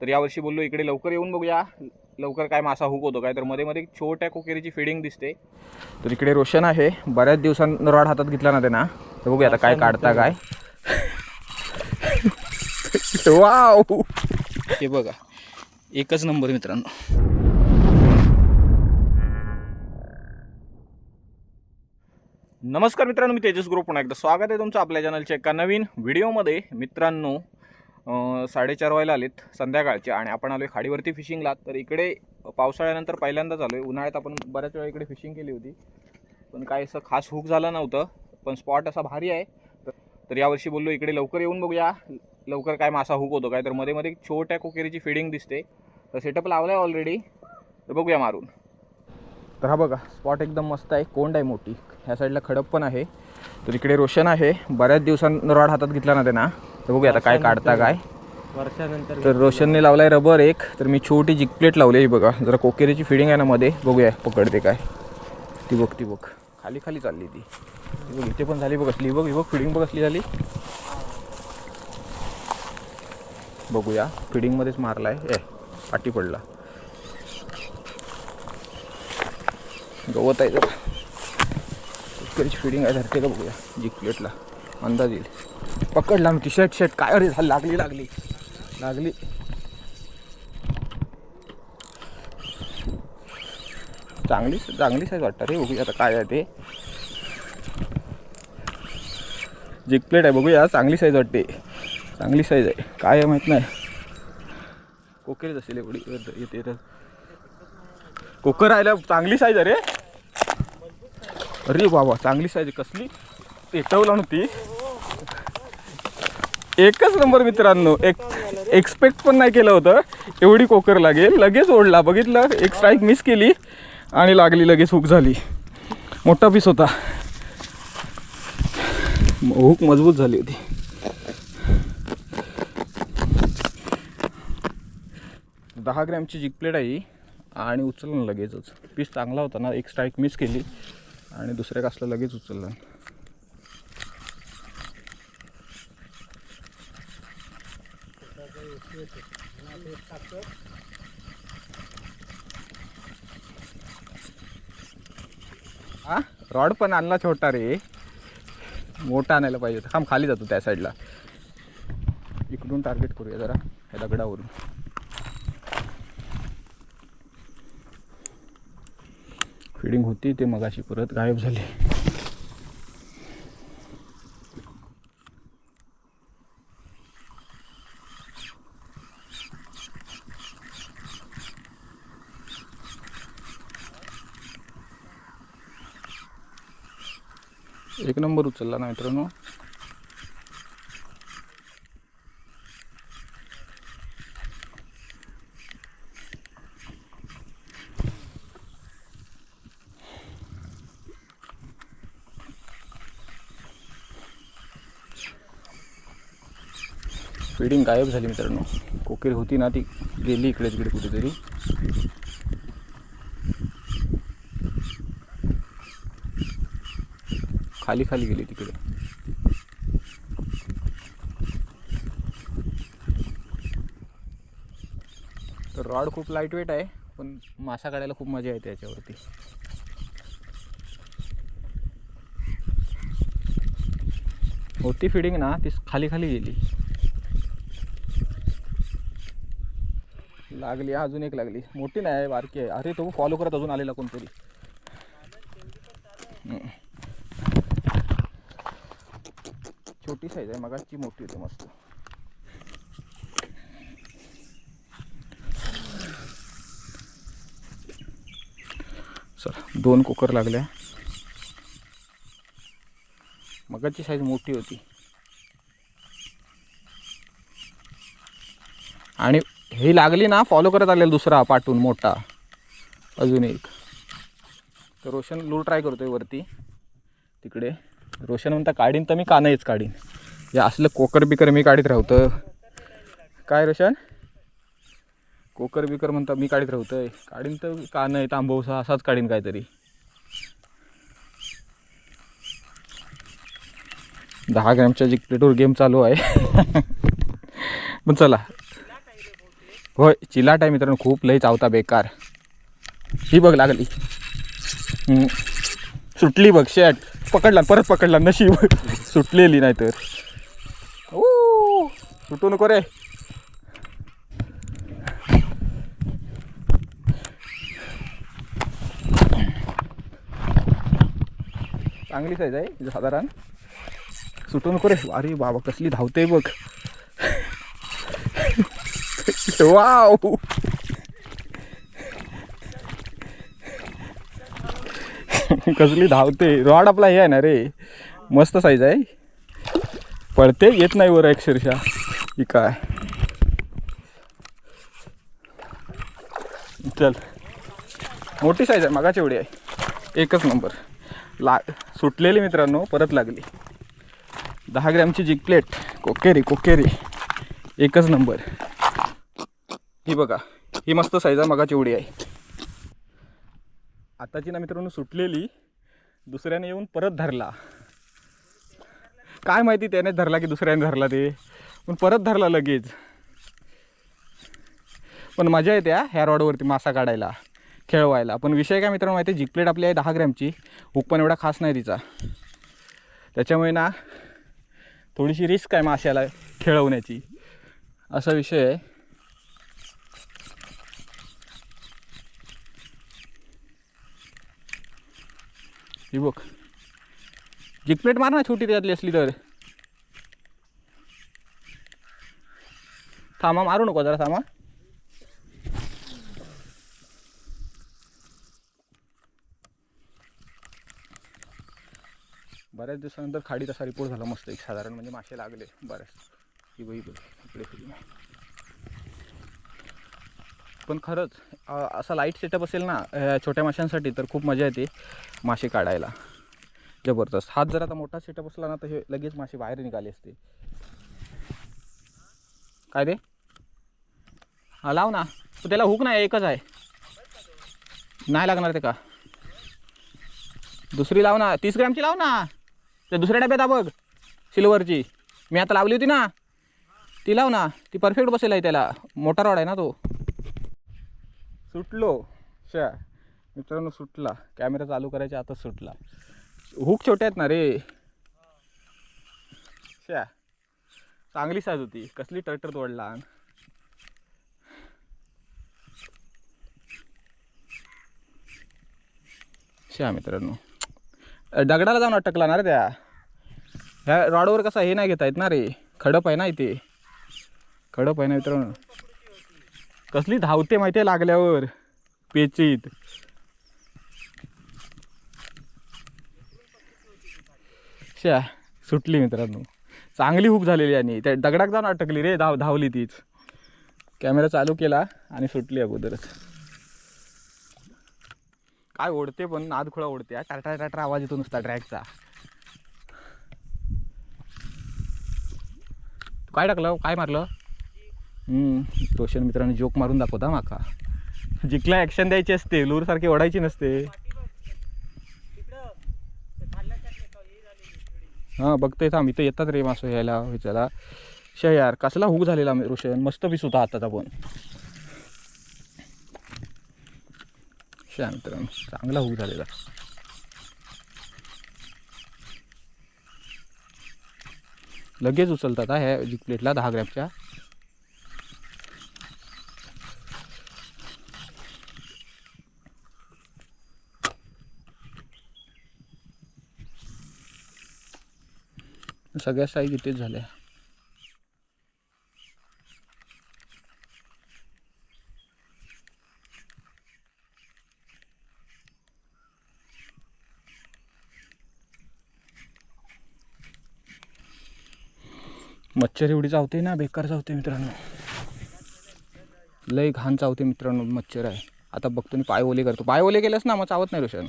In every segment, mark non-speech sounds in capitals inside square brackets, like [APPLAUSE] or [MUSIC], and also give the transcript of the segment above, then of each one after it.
तर यावर्षी बोललो इकडे लवकर येऊन बघूया. लवकर काय मासा हुक होतो काय. तर मध्ये मध्ये छोट्या कोकेरीची फिडिंग दिसते. तर इकडे रोशन आहे. बऱ्याच दिवसांनी रॉड हातात घेतला ना ते तर बघूया आता काय काढता काय. वाव हे बघा. एकच नंबर मित्रांनो. नमस्कार मित्रांनो मी तेजस ग्रुप पुन्हा एकदा स्वागत आहे तुमचं आपल्या चॅनलच्या एका नवीन व्हिडिओमध्ये मित्रांनो साडेचार व्हायला आलेत संध्याकाळचे आणि आपण आलो आहे खाडीवरती फिशिंगला. तर इकडे पावसाळ्यानंतर पहिल्यांदाच आलो आहे उन्हाळ्यात आपण बऱ्याच वेळा इकडे फिशिंग केली होती. पण काय असं खास हुक झालं नव्हतं. पण स्पॉट असा भारी आहे. तर- तर यावर्षी बोललो इकडे लवकर येऊन बघूया. लवकर काय मासा हुक होतो काय. तर मध्ये मध्ये छोट्या कोकेरीची फिडिंग दिसते. तर सेटअप लावला आहे ऑलरेडी तर बघूया मारून. तर हा बघा स्पॉट एकदम मस्त आहे. कोंड आहे मोठी. ह्या साईडला खडप पण आहे. तर इकडे रोशन आहे. बऱ्याच दिवसां रॉड हातात घेतला ना त्यांना. तर बघूया आता काय काढता काय. वर्षानंतर तर रोशनने लावलाय रबर एक तर मी छोटी जिक प्लेट लावली आहे बघा. जरा कोकेरीची फिडिंग आहे ना मध्ये. बघूया पकडते काय. ती बघ ती बघ. खाली खाली चालली ती. बघ इथे पण झाली बघ असली. बघ ही बघ फिडिंग बघ असली झाली. बघूया. फिडिंगमध्येच मारलाय. ए पाठी पडला. गवत आहे जरा. कोकेरीची फिडिंग आहे धरते का बघूया. जिक प्लेटला अंदाज येईल. पकडला मी ती शर्ट शर्ट काय अरे झालं? लागली लागली. लागली. चांगली चांगली साईज वाटतं रे बघूया आता काय आहे ते. जिक प्लेट आहे बघूया चांगली साईज वाटते. चांगली साईज आहे. काय आहे माहीत नाही. कोकेरीच असेल एवढी. येते तर कोकर आयला चांगली साईज आहे रे. अरे बाबा चांगली साईज आहे. कसली? पेटवला नव्हती. एकच नंबर मित्रांनो. एक एक्सपेक्ट पण नाही केलं होतं. एवढी कोकर लागेल. लगेच ओढला. बघितलं? एक स्ट्राईक मिस केली आणि लागली लगेच हुक झाली. मोठा पीस होता. हुक मजबूत झाली होती. दहा ग्रॅमची जिक प्लेट आहे आणि उचललं लगेचच. पीस चांगला होता ना. एक स्ट्राईक मिस केली. आणि दुसऱ्या कासला लगेच उचललं. हा? रॉड पण आणला छोटा रे. मोठा आणायला पाहिजे होता. थांब खाली जातो त्या साईडला इकडून टार्गेट करूया जरा ह्या दगडावरून. फिडिंग होती ते मगाशी परत गायब झाली. एक नंबर उचलला ना मित्रांनो. फिडिंग गायब झाली मित्रांनो. कोकीर होती ना ती. गेली इकडे तिकडे कुठेतरी. खाली खाली गेली तिकडे. तर रॉड खूप लाइट वेट आहे पण मासा काढायला खूप मजा येते याच्यावरती. होती फिडिंग ना ती खाली खाली गेली. लागली अजून एक लागली. मोठी नाही बारकी आहे. अरे तो फॉलो करत अजून आलेला कोणतरी हम्म. छोटी साईज आहे मगाची मोठी होती मस्त. चला दोन कुकर लागल्या मगाची साईज मोठी होती. आणि ही लागली ना फॉलो करत आलेला दुसरा पाठून मोठा. अजून एक. तर रोशन लूर ट्राय करतोय वरती. तिकडे. रोशन म्हणता काढीन तर मी कानाहीच काढीन. या असलं कोकर बिकर मी काढीत राहतं काय रोशन? कोकर बिकर म्हणता मी काढीत राहतोय. काढीन तर कान आहे तांबवसा असाच काढीन काहीतरी. दहा ग्रॅमच्या जिक प्लेटवर गेम चालू आहे. [LAUGHS] पण चला. होय चिलाट आहे मित्रांनो खूप लई चावता बेकार. ही बघ लागली. हम्म. सुटली बघ शॅट. पकडला परत पकडला नशीब. सुटलेली नाही तर ओ सुटू नको रे. चांगली साईज आहे साधारण. सुटू नको रे. अरे बाबा कसली धावते बघ. [LAUGHS] वाव. [LAUGHS] कसली धावते. रॉड आपला हे आहे ना रे. मस्त साईज आहे. पळते येत नाही वर अक्षरशः ही काय? चल. मोठी साईज आहे मागाची एवढी आहे. एकच नंबर ला सुटलेली मित्रांनो परत लागली. दहा ग्रॅमची जिग प्लेट कोकेरी कोकेरी. एकच नंबर ही बघा. ही मस्त साईज आहे मगाची एवढी आहे. आताची ना मित्रांनो सुटलेली. दुसऱ्याने येऊन परत धरला. काय माहिती त्याने धरला की दुसऱ्याने धरला ते. पण परत धरला लगेच. पण मजा येते हा ह्या रॉडवरती मासा काढायला खेळवायला. पण विषय काय मित्रांनो माहिती आहे आपली आहे दहा ग्रॅमची हुक पण एवढा खास नाही तिचा. त्याच्यामुळे ना थोडीशी रिस्क आहे माशाला खेळवण्याची. असा विषय आहे. ही बघ. जिगप्लेट मार ना छोटी त्यातली असली तर. थांबा मारू नको जरा थांबा. बऱ्याच दिवसानंतर खाडी तसा रिपोर्ट झाला मस्त एक साधारण म्हणजे मासे लागले बऱ्याच. ही बघ ही बघ. इकडे फिरून आहे. पण खरंच असा लाइट सेटअप असेल ना छोट्या माशांसाठी तर खूप मजा येते मासे काढायला. जबरदस्त. हात जर आता मोठा सेटअप असला ना तर हे लगेच मासे बाहेर निघाले असते. काय रे? हा लाव ना. त्याला हुक नाही एकच आहे. नाही लागणार ते का? दुसरी लाव ना. तीस ग्रॅमची लाव ना. त्या दुसऱ्या डब्यात हा बघ सिल्वरची. मी आता लावली होती ना. ती लाव ना. ती परफेक्ट बसेल आहे त्याला. मोठा रॉड आहे ना तो. सुटलो. शा मित्रांनो सुटला. कॅमेरा चालू करायच्या आता सुटला. हुक छोटे आहेत ना रे. शा चांगली साज होती. कसली टर्टर तोडला शा मित्रांनो. दगडाला जाऊन अटकला ना रे त्या. ह्या रॉडवर कसा हे नाही घेता येत ना रे. खडप आहे ना इथे. खडप आहे ना मित्रांनो. कसली धावते माहिती आहे लागल्यावर? पेचीत. शा सुटली मित्रांनो. चांगली हुक झालेली आणि त्या दगडाक जाऊन अटकली रे धाव धावली तीच. कॅमेरा चालू केला आणि सुटली अगोदरच. काय ओढते पण नादखुळा ओढते. टाटा टाटा आवाज येतो नुसता ट्रॅकचा काय टाकलं? काय मारलं? रोशन मित्रांनो जोक मारून दाखवता माका. जिकला ॲक्शन द्यायची असते लूर सारखी ओढायची नसते. हां बघतोय थांब इथं येतात रे मासो यायला ह्याच्याला शे यार कसला हुक झालेला रोशन? मस्त पीस होता आताचा पण. शांत चांगला हुक झालेला. लगेच उचलतात हा ह्या जिक प्लेटला दहा ग्रॅमच्या सगळ्या साईज इथेच झाल्या. मच्छर एवढी चावते ना बेकार चावते मित्रांनो. लय घाण चावते मित्रांनो मच्छर आहे. आता बघतो मी पाय ओले करतो. पाय ओले केलंस ना मग चावत नाही रोशन.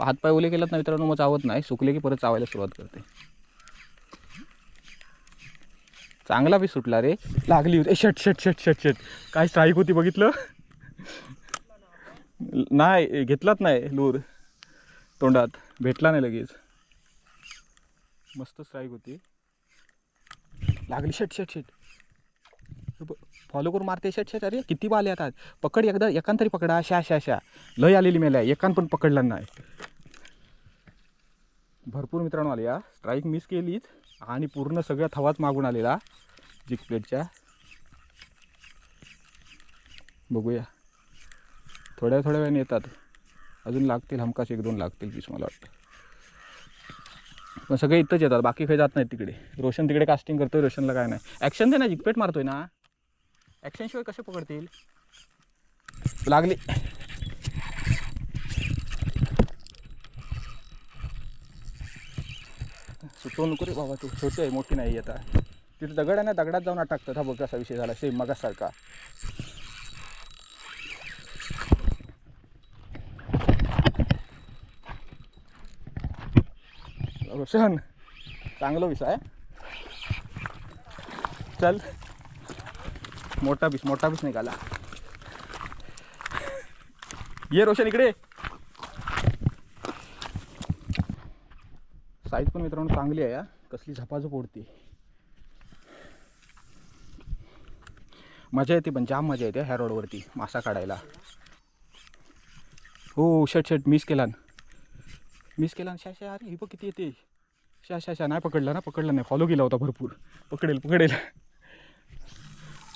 हात पाय ओले केलात ना मित्रांनो मग चावत नाही. सुकले की परत चावायला सुरुवात करते. चांगला बी सुटला रे. लागली होती. ए, shut shut shut shut shut काय स्ट्राईक होती बघितलं? नाही घेतलाच नाही लूर. तोंडात. भेटला नाही लगेच. मस्त स्ट्राईक होती. लागली. शट शट शट फॉलो करून मारते. शेट शेट अरे किती बाले आता पकड एकदा एकान तरी पकडा. शा शा शा. लय आलेली मेल्या. एकान पण पकडला नाही. भरपूर मित्रांनो आले या स्ट्राईक मिस केलीच. आणि पूर्ण सगळ्या थवाच मागून आलेला जिक प्लेटच्या. बघूया. थोड्या थोड्या वेळाने येतात. अजून लागतील हमखास एक दोन लागतील पीस मला वाटतं. पण सगळे इथंच येतात बाकी काही जात नाहीत तिकडे. रोशन तिकडे कास्टिंग करतोय रोशनला काय नाही. ॲक्शन दे ना जिकपेट मारतोय ना. ॲक्शनशिवाय कसे पकडतील? लागली. सुटवू नको रे बाबा तू छोटी आहे मोठी नाही आता तिथे दगड आहे ना दगडात जाऊन अटकतात हा बघ कसा विषय झाला सेम मगासारखा. रोशन चांगलं विष आहे. चल. मोठा बीस मोठा बीस निघाला. ये रोशन इकडे. साईज पण मित्रांनो चांगली आहे या कसली झपाझप ओढते मजा येते पण जाम मजा येते ह्या रोडवरती मासा काढायला. हो शट शट मिस केला मिस केला शा शा अरे ही बघ किती येते. शा शा शा नाही पकडला ना पकडला नाही. फॉलो केला होता भरपूर. पकडेल पकडेल.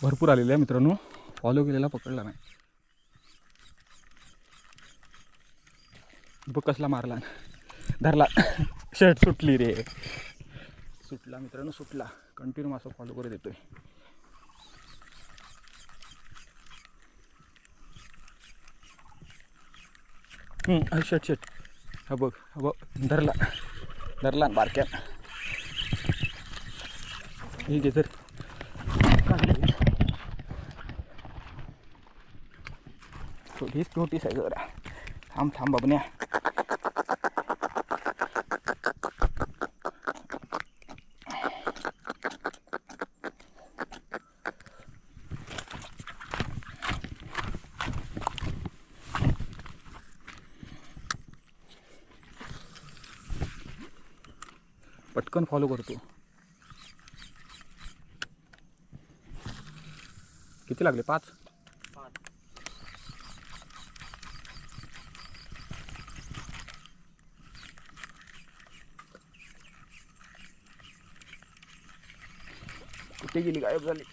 भरपूर आलेला आहे मित्रांनो. फॉलो केलेला पकडला नाही. बघ कसला मारला धरला. शर्ट सुटली रे. सुटला मित्रांनो सुटला. कंटिन्यू मासा फॉलो करत येतोय. शट शट हा बघ हा बघ. धरला. धरला बारक्या. ठीक आहे तर छोटीच छोटीच आहे जरा. थांब थांब बघण्या पटकन फॉलो करतो. किती लागले? पाच? कुठे गेली? गायब झाली.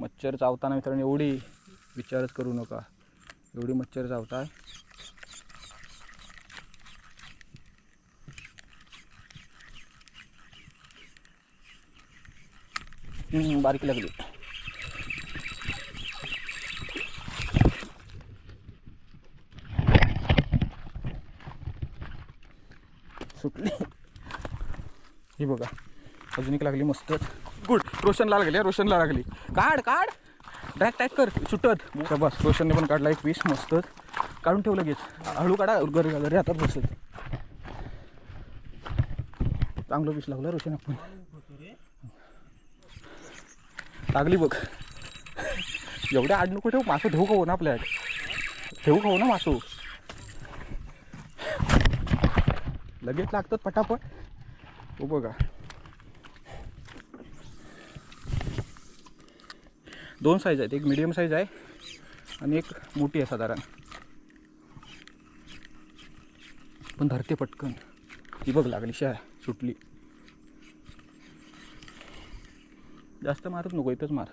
मच्छर चावताना मित्रांनो एवढी विचारच करू नका. एवढी मच्छर चावताय. बारीक लागली. सुटली. ही बघा. अजून एक लागली मस्तच गुड रोशनला लागली रोशनला लागली. काढ काढ. डायरेक्ट टॅक कर. सुटत. बस रोशनने पण काढला एक पीस मस्तच काढून ठेवलं लगेच हळू काढा. घरी घरी हातात बसत. चांगलं पीस लागलं रोशन आपण लागली बघ. एवढ्या आड नको हो? ठेवू मासू ठेवू खाऊ हो ना आपल्या? ठेवू खाऊ हो ना मासू? लगेच लागतात पटापट. हो बघा. दोन साईज आहेत. एक मिडियम साईज आहे आणि एक मोठी आहे साधारण. पण धरते पटकन. ती बघ लागली शा सुटली. जास्त मारत नको इथंच मार.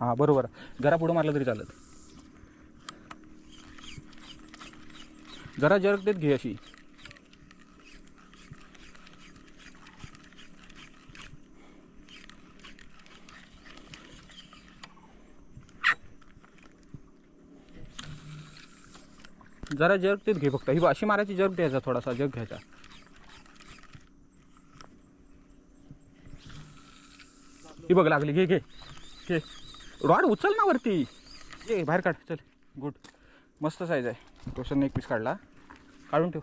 हां बरोबर. जरा पुढं मारलं तरी चालत. जरा जर्क देत घे अशी. जरा जर्क देत घे फक्त. ही अशी मारायची जर्क द्यायचा थोडासा जग घ्यायचा. ही बघ लागली घे घे. घे. रॉड उचल ना वरती. ये बाहेर काढ चल. गुड. मस्त साईज आहे. रोशनने एक पीस काढला. काढून ठेव.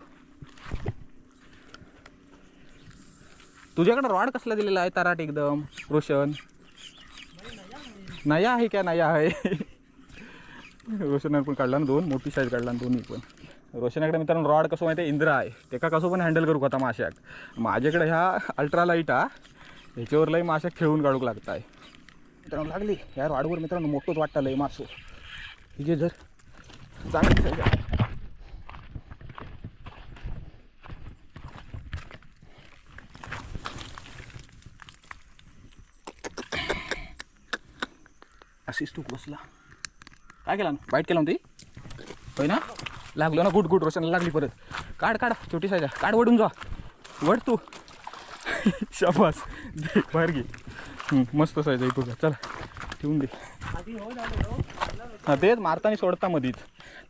तुझ्याकडे रॉड कसला दिलेला आहे तराट एकदम? रोशन? नया आहे क्या नया आहे? रोशन पण काढला ना दोन मोठी साईज काढला ना दोन्ही पण. रोशनाकडे मित्रांनो रॉड कसं माहिती आहे इंद्रा आहे. ते का कसं पण हँडल करू आता माश्यात माझ्याकडे ह्या अल्ट्रा लाइट हा ह्याच्यावर लई माशा खेळून काढूक लागत आहे मित्रांनो लागली. यार वाडवर मित्रांनो मोठंच वाटतं लय मासो हिजे जर चांगली. अशीच तू बसला? काय केला? ना बाईट केला ना ती होय ना? लागलो ना गुड गुड रोशनला लागली परत. काढ काढ छोटी आहे. काढ वडून जा. वड तू. [LAUGHS] शाबास. दे बाहेर घे. मस्त साईज आहे बघा. चला ठेवून दे. हा तेच मारताना सोडता मधीच.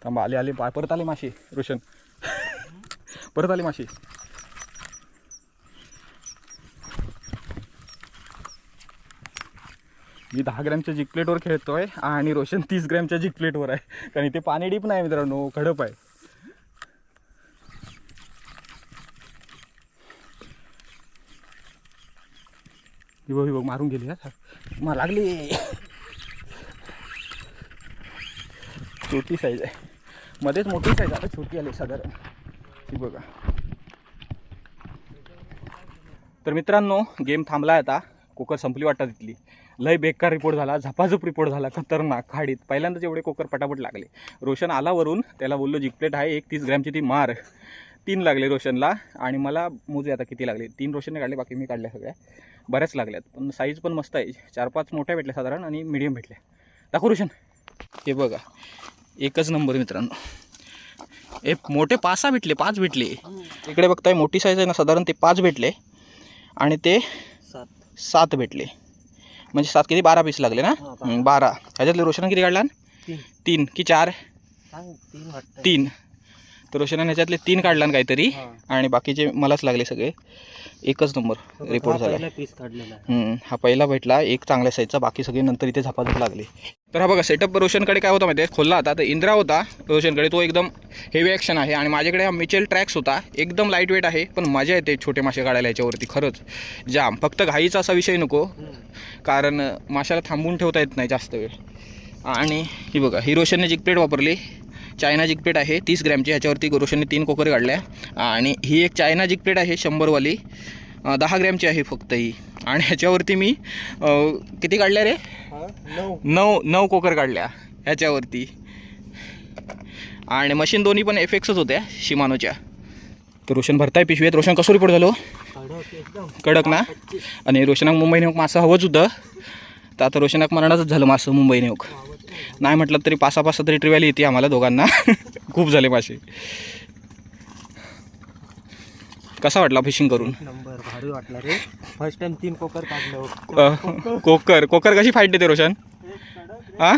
थांबा आले आले. परत आले मासे रोशन. [LAUGHS] परत आले मासे. मी दहा ग्रॅमच्या जिकप्लेटवर खेळतोय आणि रोशन तीस ग्रॅमच्या जिकप्लेटवर आहे. कारण इथे पाणी डीप नाही मित्रांनो खडप आहे. ही बघ ही बघ मारून गेली हा. मला लागली. छोटी साईज आहे. मध्येच मोठी साईज आता छोटी आली साधारण. ही बघा. तर मित्रांनो गेम थांबला आता. कोकर संपली वाटतं तिथली. लय बेकार रिपोर्ट झाला. झपाझप रिपोर्ट झाला. खतरनाक. खाडीत. पहिल्यांदाच एवढे कोकर पटापट लागले. रोशन आला वरून. त्याला बोललो जिकप्लेट आहे. एक तीस ग्रॅमची ती मार. तीन लागले रोशनला. आणि मला मोजे आता किती लागले? तीन रोशनने काढले. बाकी मी काढल्या सगळ्या. बऱ्याच लागल्यात. पण साईज पण मस्त आहे. चार पाच मोठ्या भेटल्या साधारण आणि मिडियम भेटल्या. दाखव रोशन. हे बघा. एकच नंबर मित्रांनो. ए मोठे पाच सहा भेटले पाच भेटले. इकडे बघताय मोठी साईज आहे ना साधारण ते पाच भेटले. आणि ते सात. सात भेटले. म्हणजे सात किती? बारा पीस लागले ना? बारा. ह्याच्यातले रोशन किती काढला? तीन. की चार? तीन. तर रोशनाने ह्याच्यातले तीन काढला ना काहीतरी. हा. आणि बाकीचे मलाच लागले सगळे. एकच नंबर रिपोर्ट झाला. पहिला पीस काढलेला. आहे हम्म, हा पहिला भेटला एक चांगल्या साईजचा बाकी सगळे नंतर इथे झपाझप लागले. तर हा बघा सेटअप रोशनकडे काय होता माहिती आहे खोलला होता तर इंद्रा होता रोशनकडे. तो एकदम हेवी ॲक्शन आहे आणि माझ्याकडे हा मिचेल ट्रॅक्स होता. एकदम लाइट वेट आहे पण मजा येते छोटे मासे काढायला याच्यावरती खरंच. जाम. फक्त घाईचा असा विषय नको. कारण माशाला थांबवून ठेवता येत नाही जास्त वेळ. आणि ही बघा ही रोशनने जिकप्लेट वापरली चायना जिकप्लेट आहे तीस ग्रॅमची ह्याच्यावरती रोशनने तीन कोकरे काढल्या आणि ही एक चायना जिकप्लेट आहे शंभरवाली. दहा ग्रॅमची आहे फक्त ही. आणि ह्याच्यावरती मी किती काढल्या रे? नऊ. नऊ कोकर काढल्या ह्याच्यावरती. आणि मशीन दोन्ही पण एफ एक्सच होत्या शिमानोच्या. तर रोशन भरताय पिशवीत. रोशन कसं रिपोर्ट झालो? कडक ना? आणि रोशनाक मुंबईने नेऊक मासं हवंच होतं. तर आता रोशनाक मरणाचंच झालं मासं मुंबईने नेऊक. नाही म्हटलं तरी पासा पासा तरी ट्रिव्हॅली येते आम्हाला दोघांना. [LAUGHS] खूप झाले मासे कसा वाटला फिशिंग करून? नंबर भारी वाटला रे. फर्स्ट टाइम तीन कोकर काढलो अ, कोकर. कोकर कशी फाईट देते रोशन? हा?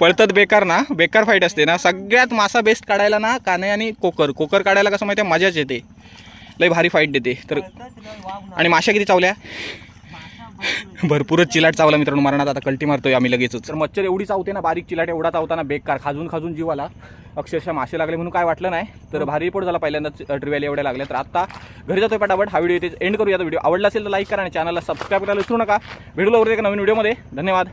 पळतात बेकार ना? बेकार फाईट असते ना? सगळ्यात मासा बेस्ट काढायला ना काने आणि कोकर. कोकर काढायला कसं माहिती आहे मजाच येते. लय भारी फाईट देते. तर आणि माशा किती चावल्या? [LAUGHS] भरपूरच चिलाट चावला मित्रांनो मरणात आता कल्टी मारतोय आम्ही लगेचच. तर मच्छर एवढी चावते ना बारीक चिलाट एवढा चावताना बेकार खाजून खाजून जीवाला. अक्षरशः मासे लागले म्हणून काय वाटलं नाही तर भारी रिपोर्ट झाला पहिल्यांदाच ट्रिव्हॅल एवढ्या लागल्या. तर आता घरी जातोय पटापट हा व्हिडिओ इथे एंड करूया व्हिडिओ आवडला असेल तर लाईक करा आणि चॅनलला सबस्क्राईब करायला विसरू नका. भेटू लवकर एका नवीन व्हिडिओमध्ये धन्यवाद.